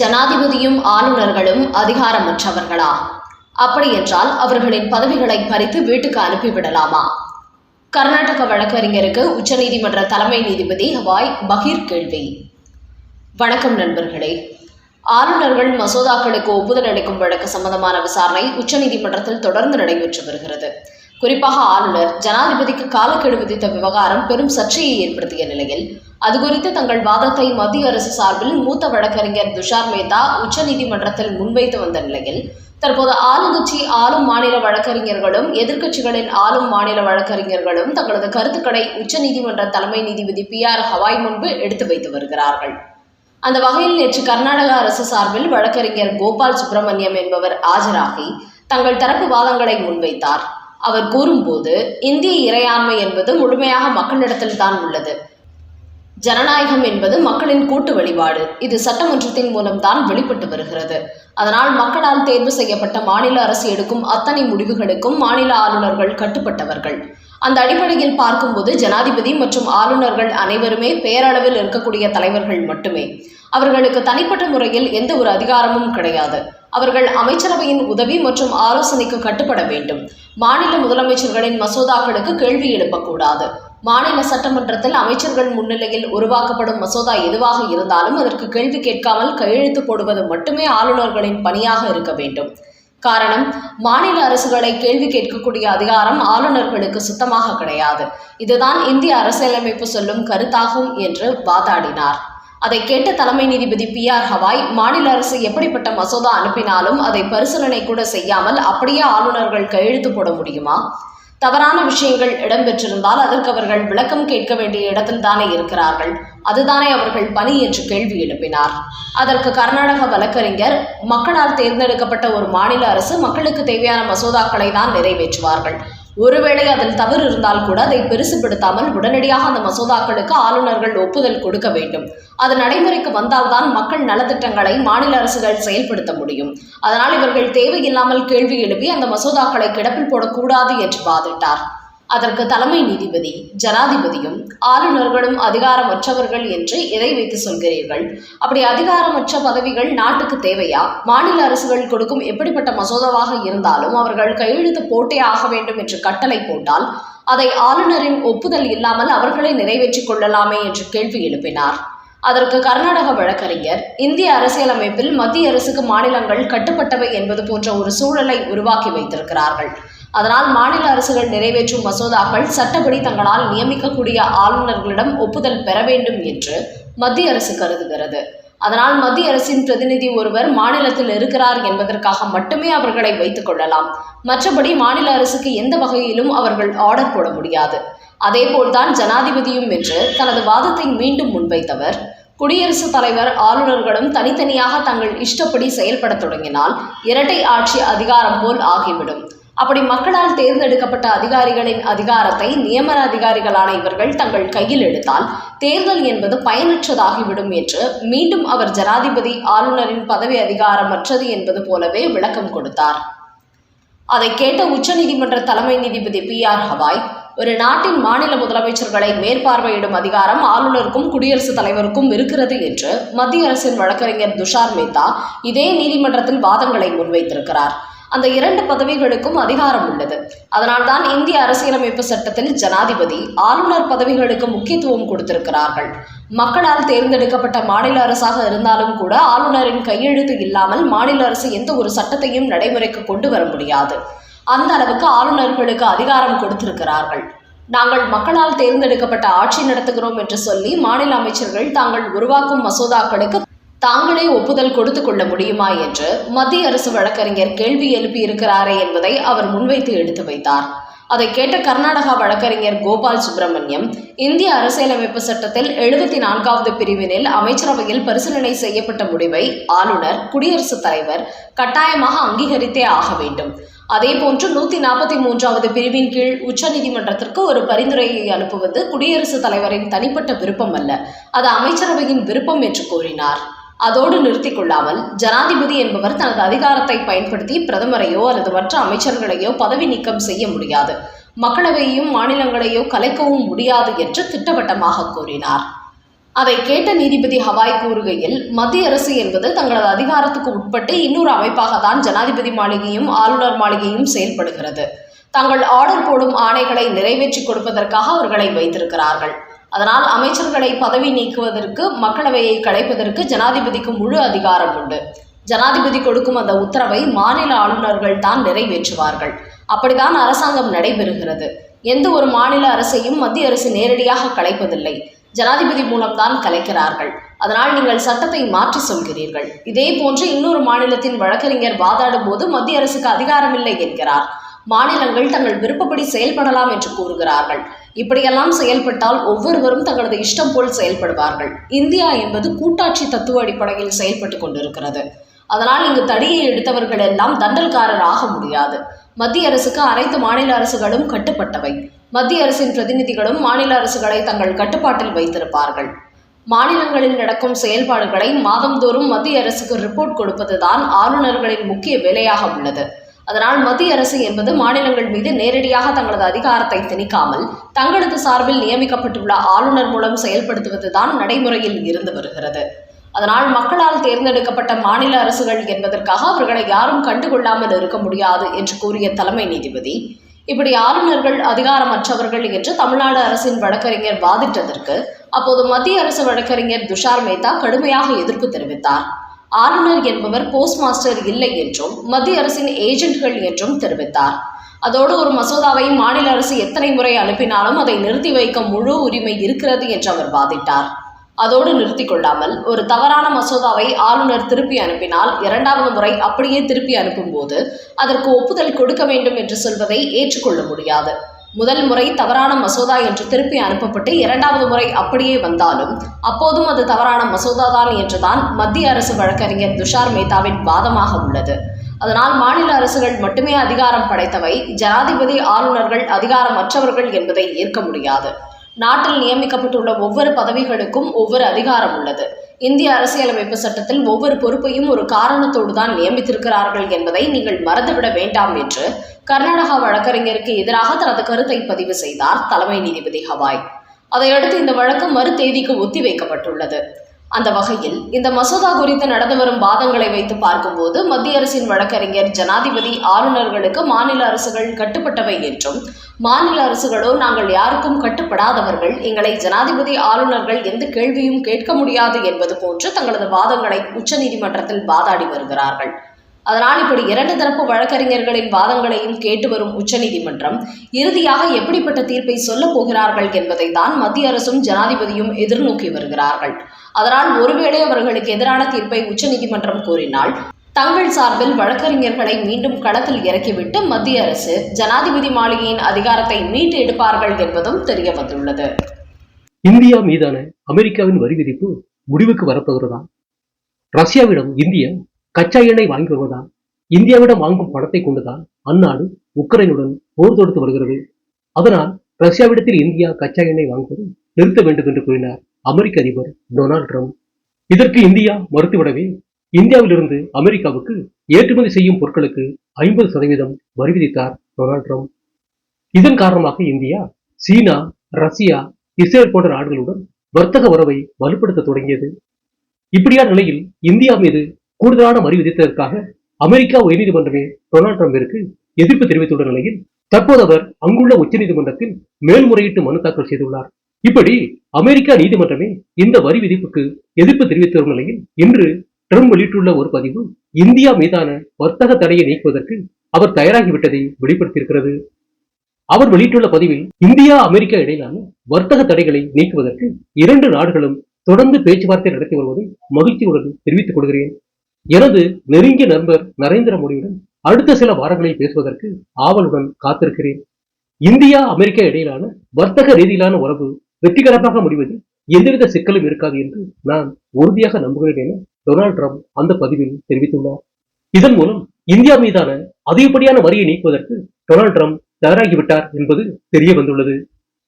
ஜனாதிபதியும் ஆளுநர்களும் அதிகாரமற்றவர்களா? அப்படியென்றால் அவர்களின் பதவிகளை பறித்து வீட்டுக்கு அனுப்பிவிடலாமா? கர்நாடக வழக்கறிஞருக்கு உச்சநீதிமன்ற தலைமை நீதிபதி ஹவாய் பகீர் கேள்வி. வணக்கம் நண்பர்களே. ஆளுநர்கள் மசோதாக்களுக்கு ஒப்புதல் அளிக்கும் வழக்கு சம்பந்தமான விசாரணை உச்சநீதிமன்றத்தில் தொடர்ந்து நடைபெற்று வருகிறது. குறிப்பாக ஆளுநர் ஜனாதிபதிக்கு காலக்கெடு விதித்த விவகாரம் பெரும் சர்ச்சையை ஏற்படுத்திய நிலையில் அது குறித்து தங்கள் வாதத்தை மத்திய அரசு சார்பில் மூத்த வழக்கறிஞர் துஷார் மேத்தா உச்சநீதிமன்றத்தில் முன்வைத்து வந்த நிலையில் தற்போது ஆளுங்கட்சி ஆளும் மாநில வழக்கறிஞர்களும் எதிர்க்கட்சிகளின் ஆளும் மாநில வழக்கறிஞர்களும் தங்களது கருத்துக்களை உச்சநீதிமன்ற தலைமை நீதிபதி பி ஆர் ஹவாய் முன்பு எடுத்து வைத்து வருகிறார்கள். அந்த வகையில் நேற்று கர்நாடக அரசு சார்பில் வழக்கறிஞர் கோபால் சுப்பிரமணியம் என்பவர் ஆஜராகி தங்கள் தரப்பு வாதங்களை முன்வைத்தார். அவர் கூறும்போது இந்திய இறையாண்மை என்பது முழுமையாக மக்களிடத்தில் தான் உள்ளது. ஜனநாயகம் என்பது மக்களின் கூட்டு வழிபாடு. இது சட்டமன்றத்தின் மூலம்தான் வெளிப்பட்டு வருகிறது. அதனால் மக்களால் தேர்வு செய்யப்பட்ட மாநில அரசு எடுக்கும் அத்தனை முடிவுகளுக்கும் மாநில ஆளுநர்கள் கட்டுப்பட்டவர்கள். அந்த அடிப்படையில் பார்க்கும்போது ஜனாதிபதி மற்றும் ஆளுநர்கள் அனைவருமே பேரளவில் இருக்கக்கூடிய தலைவர்கள் மட்டுமே. அவர்களுக்கு தனிப்பட்ட முறையில் எந்த ஒரு அதிகாரமும் கிடையாது. அவர்கள் அமைச்சரவையின் உதவி மற்றும் ஆலோசனைக்கு கட்டுப்பட வேண்டும். மாநில முதலமைச்சர்களின் மசோதாக்களுக்கு கேள்வி எழுப்பக்கூடாது. மாநில சட்டமன்றத்தில் அமைச்சர்கள் முன்னிலையில் உருவாக்கப்படும் மசோதா எதுவாக இருந்தாலும் அதற்கு கேள்வி கேட்காமல் கையெழுத்து போடுவது மட்டுமே ஆளுநர்களின் பணியாக இருக்க வேண்டும். காரணம் மாநில அரசுகளை கேள்வி கேட்கக்கூடிய அதிகாரம் ஆளுநர்களுக்கு சுத்தமாக கிடையாது. இதுதான் இந்திய அரசியலமைப்பு சொல்லும் கருத்தாகும் என்று வாதாடினார். அதை கேட்ட தலைமை நீதிபதி பி ஆர் ஹவாய் மாநில அரசு எப்படிப்பட்ட மசோதா அனுப்பினாலும் அதை பரிசீலனை கூட செய்யாமல் அப்படியே ஆளுநர்கள் கையெழுத்து போட முடியுமா? தவறான விஷயங்கள் இடம்பெற்றிருந்தால் அதற்கு அவர்கள் விளக்கம் கேட்க வேண்டிய இடத்தில் தானே இருக்கிறார்கள். அதுதானே அவர்கள் பணி என்று கேள்வி எழுப்பினார். அதற்கு கர்நாடக வழக்கறிஞர் மக்களால் தேர்ந்தெடுக்கப்பட்ட ஒரு மாநில அரசு மக்களுக்கு தேவையான மசோதாக்களை தான் நிறைவேற்றுவார்கள். ஒருவேளை அதில் தவறு இருந்தால் கூட அதை பெருசுபடுத்தாமல் உடனடியாக அந்த மசோதாக்களுக்கு ஆளுநர்கள் ஒப்புதல் கொடுக்க வேண்டும். அது நடைமுறைக்கு வந்தால்தான் மக்கள் நலத்திட்டங்களை மாநில அரசுகள் செயல்படுத்த முடியும். அதனால் இவர்கள் தேவையில்லாமல் கேள்வி எழுப்பி அந்த மசோதாக்களை கிடப்பில் போடக்கூடாது என்று வாதிட்டார். அதற்கு தலைமை நீதிபதி ஜனாதிபதியும் ஆளுநர்களும் அதிகாரமற்றவர்கள் என்று எதை வைத்து சொல்கிறீர்கள். அப்படி அதிகாரமற்ற பதவிகள் நாட்டுக்கு தேவையா? மாநில அரசுகள் கொடுக்கும் எப்படிப்பட்ட மசோதாவாக இருந்தாலும் அவர்கள் கையெழுத்து போட்டே ஆக வேண்டும் என்று கட்டளை போட்டால் அதை ஆளுநரின் ஒப்புதல் இல்லாமல் அவர்களை நிறைவேற்றிக் கொள்ளலாமே என்று கேள்வி எழுப்பினார். அதற்கு கர்நாடக வழக்கறிஞர் இந்திய அரசியலமைப்பில் மத்திய அரசுக்கு மாநிலங்கள் கட்டுப்பட்டவை என்பது போன்ற ஒரு சூழலை உருவாக்கி வைத்திருக்கிறார்கள். அதனால் மாநில அரசுகள் நிறைவேற்றும் மசோதாக்கள் சட்டப்படி தங்களால் நியமிக்கக்கூடிய ஆளுநர்களிடம் ஒப்புதல் பெற வேண்டும் என்று மத்திய அரசு கருதுகிறது. அதனால் மத்திய அரசின் பிரதிநிதி ஒருவர் மாநிலத்தில் இருக்கிறார் என்பதற்காக மட்டுமே அவர்களை வைத்துக் கொள்ளலாம். மற்றபடி மாநில அரசுக்கு எந்த வகையிலும் அவர்கள் ஆர்டர் போட முடியாது. அதேபோல்தான் ஜனாதிபதியும் என்று தனது வாதத்தை மீண்டும் முன்வைத்தவர். குடியரசுத் தலைவர் ஆளுநர்களும் தனித்தனியாக தங்கள் இஷ்டப்படி செயல்படத் தொடங்கினால் இரட்டை ஆட்சி அதிகாரம் போல் ஆகிவிடும். அப்படி மக்களால் தேர்ந்தெடுக்கப்பட்ட அதிகாரிகளின் அதிகாரத்தை நியமன அதிகாரிகளான இவர்கள் தங்கள் கையில் எடுத்தால் தேர்தல் என்பது பயனற்றதாகிவிடும் என்று மீண்டும் அவர் ஜனாதிபதி ஆளுநரின் பதவி அதிகாரமற்றது என்பது போலவே விளக்கம் கொடுத்தார். அதை கேட்ட உச்சநீதிமன்ற தலைமை நீதிபதி பி ஆர் ஹவாய் ஒரு நாட்டின் மாநில முதலமைச்சர்களை மேற்பார்வையிடும் அதிகாரம் ஆளுநருக்கும் குடியரசுத் தலைவருக்கும் இருக்கிறது என்று மத்திய அரசின் வழக்கறிஞர் துஷார் மேத்தா இதே நீதிமன்றத்தில் வாதங்களை முன்வைத்திருக்கிறார். அந்த இரண்டு பதவிகளுக்கும் அதிகாரம் உள்ளது. அதனால்தான் இந்திய அரசியலமைப்பு சட்டத்தில் ஜனாதிபதி ஆளுநர் பதவிகளுக்கு முக்கியத்துவம் கொடுத்திருக்கிறார்கள். மக்களால் தேர்ந்தெடுக்கப்பட்ட மாநில அரசாக இருந்தாலும் கூட ஆளுநரின் கையெழுத்து இல்லாமல் மாநில அரசு எந்த ஒரு சட்டத்தையும் நடைமுறைக்கு கொண்டு வர முடியாது. அந்த அளவுக்கு ஆளுநர்களுக்கு அதிகாரம் கொடுத்திருக்கிறார்கள். நாங்கள் மக்களால் தேர்ந்தெடுக்கப்பட்ட ஆட்சி நடத்துகிறோம் என்று சொல்லி மாநில அமைச்சர்கள் தாங்கள் உருவாக்கும் மசோதாக்களுக்கு தாங்களே ஒப்புதல் கொடுத்து கொள்ள முடியுமா என்று மத்திய அரசு வழக்கறிஞர் கேள்வி எழுப்பியிருக்கிறாரே என்பதை அவர் முன்வைத்து எடுத்து வைத்தார். அதை கேட்ட கர்நாடகா வழக்கறிஞர் கோபால் சுப்பிரமணியம் இந்திய அரசியலமைப்பு சட்டத்தில் எழுபத்தி நான்காவது பிரிவினில் அமைச்சரவையில் பரிசீலனை செய்யப்பட்ட முடிவை ஆளுநர் குடியரசுத் தலைவர் கட்டாயமாக அங்கீகரித்தே ஆக வேண்டும். அதேபோன்று நூத்தி நாற்பத்தி மூன்றாவது பிரிவின் கீழ் உச்சநீதிமன்றத்திற்கு ஒரு பரிந்துரையை அனுப்புவது குடியரசுத் தலைவரின் தனிப்பட்ட விருப்பம் அல்ல அது அமைச்சரவையின் விருப்பம் என்று கூறினார். அதோடு நிறுத்திக் கொள்ளாமல் ஜனாதிபதி என்பவர் தனது அதிகாரத்தை பயன்படுத்தி பிரதமரையோ அல்லது மற்ற அமைச்சர்களையோ பதவி நீக்கம் செய்ய முடியாது. மக்களவையையும் மாநிலங்களையோ கலைக்கவும் முடியாது என்று திட்டவட்டமாக கூறினார். அதை கேட்ட நீதிபதி ஹவாய் கூறுகையில் மத்திய அரசு என்பது தங்களது அதிகாரத்துக்கு உட்பட்டு இன்னொரு அமைப்பாக தான் ஜனாதிபதி மாளிகையும் ஆளுநர் மாளிகையும் செயல்படுகிறது. தங்கள் ஆர்டர் போடும் ஆணைகளை நிறைவேற்றி கொடுப்பதற்காக அவர்களை வைத்திருக்கிறார்கள். அதனால் அமைச்சர்களை பதவி நீக்குவதற்கு மக்களவையை கலைப்பதற்கு ஜனாதிபதிக்கு முழு அதிகாரம் உண்டு. ஜனாதிபதி கொடுக்கும் அந்த உத்தரவை மாநில ஆளுநர்கள் தான் நிறைவேற்றுவார்கள். அப்படித்தான் அரசாங்கம் நடைபெறுகிறது. எந்த ஒரு மாநில அரசையும் மத்திய அரசு நேரடியாக கலைப்பதில்லை. ஜனாதிபதி மூலம்தான் கலைக்கிறார்கள். அதனால் நீங்கள் சட்டத்தை மாற்றி சொல்கிறீர்கள். இதே போன்று இன்னொரு மாநிலத்தின் வழக்கறிஞர் வாதாடும் போது மத்திய அரசுக்கு அதிகாரமில்லை என்கிறார். மாநிலங்கள் தங்கள் விருப்பப்படி செயல்படலாம் என்று கூறுகிறார்கள். இப்படியெல்லாம் செயல்பட்டால் ஒவ்வொருவரும் தங்களது இஷ்டம் போல் செயல்படுவார்கள். இந்தியா என்பது கூட்டாட்சி தத்துவ அடிப்படையில் செயல்பட்டு கொண்டிருக்கிறது. அதனால் இங்கு தடியை எடுத்தவர்கள் எல்லாம் தண்டல்காரர் ஆக முடியாது. மத்திய அரசுக்கு அனைத்து மாநில அரசுகளும் கட்டுப்பட்டவை. மத்திய அரசின் பிரதிநிதிகளும் மாநில அரசுகளை தங்கள் கட்டுப்பாட்டில் வைத்திருப்பார்கள். மாநிலங்களில் நடக்கும் செயல்பாடுகளை மாதந்தோறும் மத்திய அரசுக்கு ரிப்போர்ட் கொடுப்பதுதான் ஆளுநர்களின் முக்கிய வேலையாக உள்ளது. அதனால் மத்திய அரசு என்பது மாநிலங்கள் மீது நேரடியாக தங்களது அதிகாரத்தை திணிக்காமல் தங்களது சார்பில் நியமிக்கப்பட்டுள்ள ஆளுநர் மூலம் செயல்படுத்துவதுதான் நடைமுறையில் இருந்து வருகிறது. அதனால் மக்களால் தேர்ந்தெடுக்கப்பட்ட மாநில அரசுகள் என்பதற்காக அவர்களை யாரும் கண்டுகொள்ளாமல் இருக்க முடியாது என்று கூறிய தலைமை நீதிபதி இப்படி ஆளுநர்கள் அதிகாரமற்றவர்கள் என்று தமிழ்நாடு அரசின் வழக்கறிஞர் வாதிட்டதற்கு அப்போது மத்திய அரசு வழக்கறிஞர் துஷார் மேத்தா கடுமையாக எதிர்ப்பு தெரிவித்தார். ஆளுநர் என்பவர் போஸ்ட் மாஸ்டர் இல்லை என்றும் மத்திய அரசின் ஏஜென்ட்கள் என்றும் தெரிவித்தார். அதோடு ஒரு மசோதாவை மாநில அரசு எத்தனை முறை அனுப்பினாலும் அதை நிறுத்தி வைக்க முழு உரிமை இருக்கிறது என்று அவர் வாதிட்டார். அதோடு நிறுத்தி கொள்ளாமல் ஒரு தவறான மசோதாவை ஆளுநர் திருப்பி அனுப்பினால் இரண்டாவது முறை அப்படியே திருப்பி அனுப்பும்போது அதற்கு ஒப்புதல் கொடுக்க வேண்டும் என்று சொல்வதை ஏற்றுக்கொள்ள முடியாது. முதல் முறை தவறான மசோதா என்று திருப்பி அனுப்பப்பட்டு இரண்டாவது முறை அப்படியே வந்தாலும் அப்போதும் அது தவறான மசோதா தான் என்றுதான் மத்திய அரசு வழக்கறிஞர் துஷார் மேத்தாவின் வாதமாக உள்ளது. அதனால் மாநில அரசுகள் மட்டுமே அதிகாரம் படைத்தவை ஜனாதிபதி ஆளுநர்கள் அதிகாரமற்றவர்கள் என்பதை ஏற்க முடியாது. நாட்டில் நியமிக்கப்பட்டுள்ள ஒவ்வொரு பதவிகளுக்கும் ஒவ்வொரு அதிகாரம் உள்ளது. இந்திய அரசியலமைப்பு சட்டத்தில் ஒவ்வொரு பொறுப்பையும் ஒரு காரணத்தோடு தான் நியமித்திருக்கிறார்கள் என்பதை நீங்கள் மறந்துவிட வேண்டாம் என்று கர்நாடகா வழக்கறிஞருக்கு எதிராக தனது கருத்தை பதிவு செய்தார் தலைமை நீதிபதி ஹவாய். அதையடுத்து இந்த வழக்கு மறு தேதிக்கு ஒத்திவைக்கப்பட்டுள்ளது. அந்த வகையில் இந்த மசோதா குறித்து நடந்து வரும் வாதங்களை வைத்து பார்க்கும்போது மத்திய அரசின் வழக்கறிஞர் ஜனாதிபதி ஆளுநர்களுக்கு மாநில அரசுகள் கட்டுப்பட்டவை என்றும் மாநில அரசுகளோ நாங்கள் யாருக்கும் கட்டுப்படாதவர்கள் எங்களை ஜனாதிபதி ஆளுநர்கள் எந்த கேள்வியும் கேட்க முடியாது என்பது போன்று தங்களது வாதங்களை உச்சநீதிமன்றத்தில் வாதாடி வருகிறார்கள். அதனால் இப்படி இரண்டு தரப்பு வழக்கறிஞர்களின் வாதங்களையும் கேட்டு வரும் உச்சநீதிமன்றம் இறுதியாக எப்படிப்பட்ட தீர்ப்பை சொல்லப் போகிறார்கள் என்பதை தான் மத்திய அரசும் ஜனாதிபதியும் எதிர்நோக்கி வருகிறார்கள். அதனால் ஒருவேளை அவர்களுக்கு எதிரான தீர்ப்பை உச்சநீதிமன்றம் கோரினால் தங்கள் சார்பில் வழக்கறிஞர்களை மீண்டும் களத்தில் இறக்கிவிட்டு மத்திய அரசு ஜனாதிபதி மாளிகையின் அதிகாரத்தை மீட்டு எடுப்பார்கள் என்பதும் தெரிய வந்துள்ளது இந்தியா மீதான அமெரிக்காவின் வரி விதிப்பு முடிவுக்கு வரப்போகிறதா? ரஷ்யாவிடம் இந்தியா கச்சா எண்ணெய் வாங்கி வருவதால் இந்தியாவிடம் வாங்கும் பணத்தை கொண்டுதான் அந்நாடு உக்ரைனுடன் போர் தொடுத்து வருகிறது. அதனால் ரஷ்யாவிடத்தில் இந்தியா கச்சா எண்ணெய் வாங்குவதை நிறுத்த வேண்டும் என்று கூறினார் அமெரிக்க அதிபர் டொனால்ட் ட்ரம்ப். இதற்கு இந்தியா மறுத்துவிடவே இந்தியாவிலிருந்து அமெரிக்காவுக்கு ஏற்றுமதி செய்யும் பொருட்களுக்கு ஐம்பது சதவீதம் வரி விதித்தார் டொனால்ட் ட்ரம்ப். இதன் காரணமாக இந்தியா சீனா ரஷ்யா இஸ்ரேல் போன்ற நாடுகளுடன் வர்த்தக உறவை வலுப்படுத்த தொடங்கியது. இப்படியான நிலையில் இந்தியா மீது கூடுதலான வரி விதித்ததற்காக அமெரிக்கா உயர்நீதிமன்றமே டொனால்ட் ட்ரம்பிற்கு எதிர்ப்பு தெரிவித்துள்ள நிலையில் தற்போது அவர் அங்குள்ள உச்சநீதிமன்றத்தில் மேல்முறையீட்டு மனு தாக்கல் செய்துள்ளார். இப்படி அமெரிக்கா நீதிமன்றமே இந்த வரி விதிப்புக்கு எதிர்ப்பு தெரிவித்து வரும் நிலையில் இன்று ட்ரம்ப் வெளியிட்டுள்ள ஒரு பதிவு இந்தியா மீதான வர்த்தக தடையை நீக்குவதற்கு அவர் தயாராகிவிட்டதை வெளிப்படுத்தியிருக்கிறது. அவர் வெளியிட்டுள்ள பதிவில் இந்தியா அமெரிக்கா இடையிலான வர்த்தக தடைகளை நீக்குவதற்கு இரண்டு நாடுகளும் தொடர்ந்து பேச்சுவார்த்தை நடத்தி வருவதை மகிழ்ச்சியுடன் தெரிவித்துக் கொள்கிறேன். எனது நெருங்கிய நண்பர் நரேந்திர மோடியுடன் அடுத்த சில வாரங்களில் பேசுவதற்கு ஆவலுடன் காத்திருக்கிறேன். இந்தியா அமெரிக்கா இடையிலான வர்த்தக ரீதியிலான உறவு வெற்றிகரமாக முடிவதில் எந்தவித சிக்கலும் இருக்காது என்று நான் உறுதியாக நம்புகிறேன் என டொனால்ட் ட்ரம்ப் அந்த பதிவில் தெரிவித்துள்ளார். இதன் மூலம் இந்தியா மீதான அதிகப்படியான வரியை நீக்குவதற்கு டொனால்டு ட்ரம்ப் தயாராகிவிட்டார் என்பது தெரிய வந்துள்ளது.